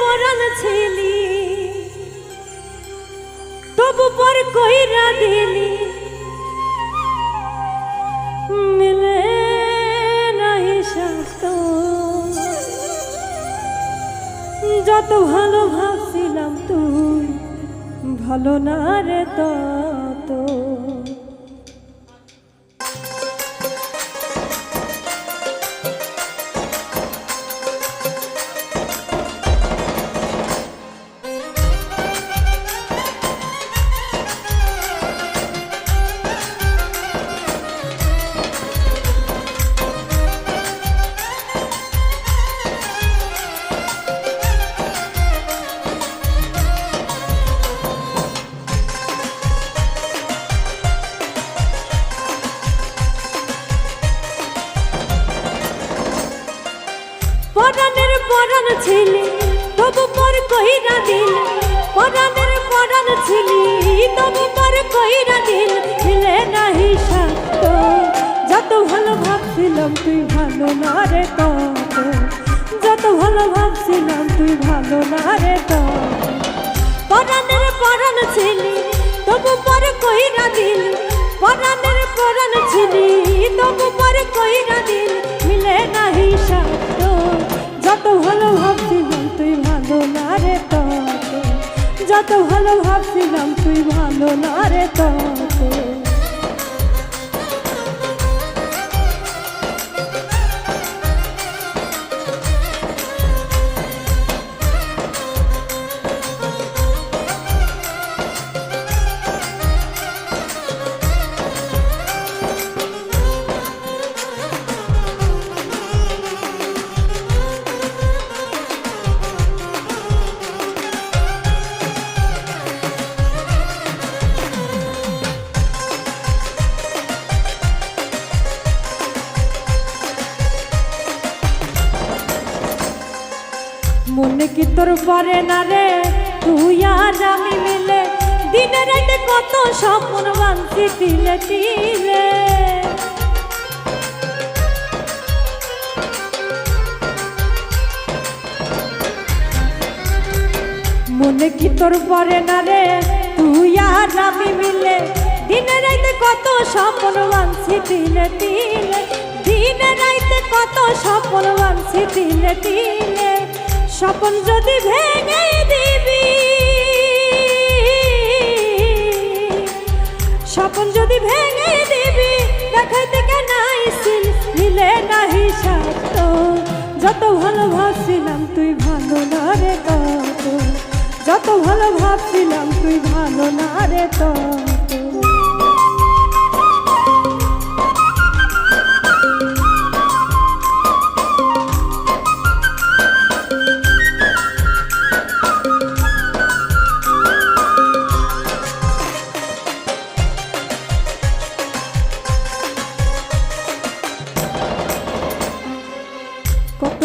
পরাণ ছিলি। তবু পর কইরা দিলি, মিলে নাহি সাথ যত ভালো ভাবছিলাম তুই, ভালো না রে তত। পরাণের পরাণ ছিলি, তবু পর কইরা দিল, পরাণের পরাণ ছিলি, তবু পর কইরা দিল ছিলে নাহি সত্য যত ভালো ভাবছিলাম তুই ভালো না রে তত। যত ভালো ভাবছিলাম তুই ভালো না রে তত। পরাণের পরাণ ছিলি, তবু পর কইরা দিল, পরাণের পরাণ ছিলি, তবু পর কইরা যত ভালো ভাবছিলাম তুই ভালো না রে তত যত ভালো ভাবছিলাম তুই ভালো না রে তত মনে কি তোর পরে না রে? তুই আর আমি মিলে দিনে রাতে কত স্বপ্ন বানছি তিলে তিলে মনে কি তোর পরে না রে? তুই আর আমি মিলে দিনে রাতে কত স্বপ্ন বানছি তিলে তিলে দিনে রাতে কত স্বপ্ন বানছি তিলে তিলে স্বপ্ন যদি ভেঙে দিবি, স্বপ্ন যদি ভেঙে দিবি, দেখাইতে কেন আইসিল? মিলে নাহি সত্য যত ভালো ভাবছিলাম তুই ভালো না রে তত। যত ভালো ভাবছিলাম তুই ভালো না রে তত।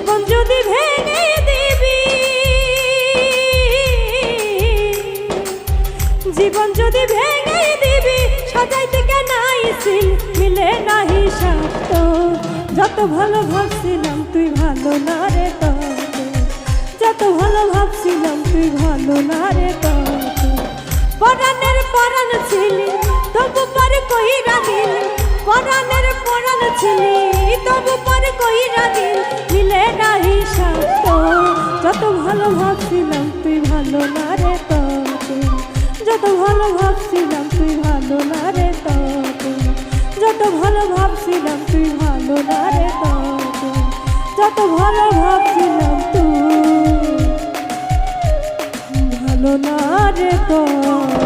জীবন যদি ভেঙে দিবি, জীবন যদি ভেঙে দিবি সাজাইতে কেন আইসিল মিলে নাহি সত্য যত ভালো ভাবছিলাম তুই ভালো না রে যত ভালো ভাবছিলাম তুই ভালো না রে তত পরাণের পরাণ ছিলি, তবু পরে কইরা দিল পরাণের পরাণ ছিলি, তবু পরে কইরা দিন মিলে নাহি শান্ত যত ভালো ভাবছিলাম তুই ভালো না রে তোকে যত ভালো ভাবছিলাম তুই ভালো না রে তোকে যত ভালো ভাবছিলাম তুই ভালো না রে তোকে যত ভালো ভাবছিলাম তুই ভালো না রে তোকে